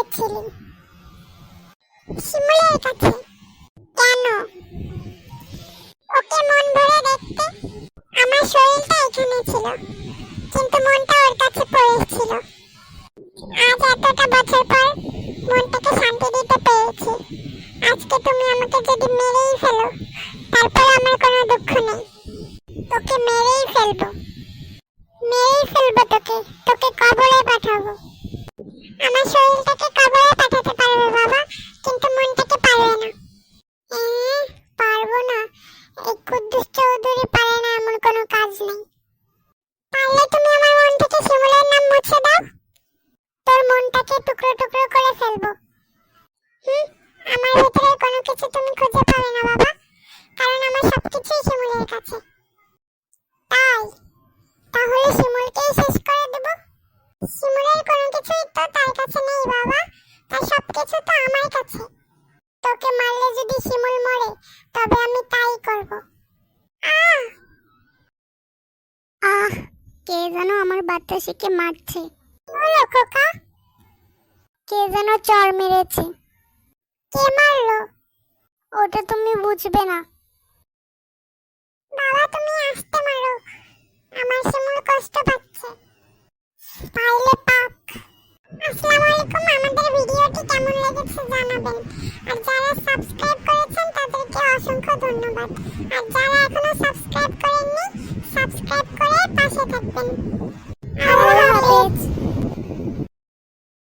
গিয়েছিলি শিমুলের কাছে। কেন? ওকে মন ভরে দেখতে আমার শরীরটা এখানে ছিল, কিন্তু মনটা ওর কাছে পড়েছিল আজ এতটা বছর পর মনটাকে শান্তি দিতে পেরেছি। আজকে তুমি আমাকে যদি মেরেই ফেলো, তারপর আমার কোনো দুঃখ নেই। তোকে মেরেই ফেলব। মেরেই ফেলব তোকে তোকে কবরে পাঠাবো। আমার শরীরটাকে কবরে পাঠাতে পারবে, বাবা। কিন্তু মনটাকে পারবে না? পারব না। এই কুদ্দুস চৌধুরী পারে না এমন কোনো কাজ নেই। পারলে তুমি আমার মন থেকে শিমুলের নাম মুছে দাও। তোর মনটাকে টুকরো টুকরো করে ফেলব। হুম, আমার ভিতরে কোনো কিছু তুমি খুঁজে পাবে না, বাবা। কারণ আমার সবকিছুই শিমুলের কাছে। তাই, তাহলে শিমুলকেই শেষ করে দেব। শিমুলের তো তার কাছে নেই বাবা। তার সবকিছু তো আমার কাছে। তোকে মারলে যদি শিমুল মরে, তবে আমি তাই করব। আহ! কে যেন আমার বাতাসিকে মারছে। বলো খোকা? কে যেন চর মেরেছে। কে মারলো? ওটা তুমি বুঝবে না। বাবা, তুমি আসতে মারো। আমার শিমুল কষ্ট পাচ্ছে। পাইলে লেগেছে জানাবেন। আর যারা সাবস্ক্রাইব করেছেন, তাদেরকে অসংখ্য ধন্যবাদ। আর যারা এখনও সাবস্ক্রাইব করেননি সাবস্ক্রাইব করে পাশে থাকবেন। আল্লাহ